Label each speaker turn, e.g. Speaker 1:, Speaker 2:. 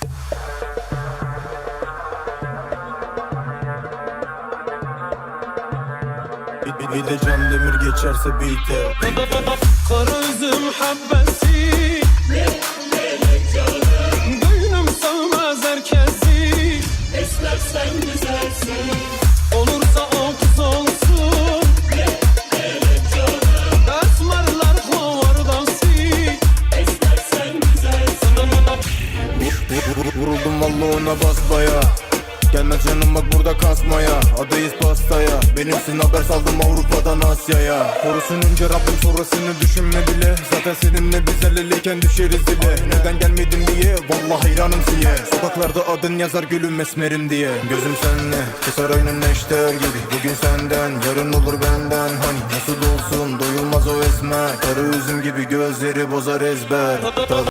Speaker 1: Bir, de can demir geçerse beat'e.
Speaker 2: Kara üzüm habbesi. Gönlüm sığmaz herkesi.
Speaker 3: Esmer sen güzelsin
Speaker 1: Ona basbaya Gelmez canım bak burada kasmaya. Adayız pastaya. Benimsin haber saldım Avrupa'dan Asya'ya. Korusun önce Rabbim sonrasını düşünme bile. Zaten seninle biz el eleyken düşeriz dile Neden gelmedin diye? Vallahi hayranım siye. Sokaklarda adın yazar gülüm esmerim diye. Gözüm senle Keser aynen neşter gibi. Bugün senden yarın olur benden. Hani nasıl olsun doyulmaz o esmer. Karı üzüm gibi gözleri bozar ezber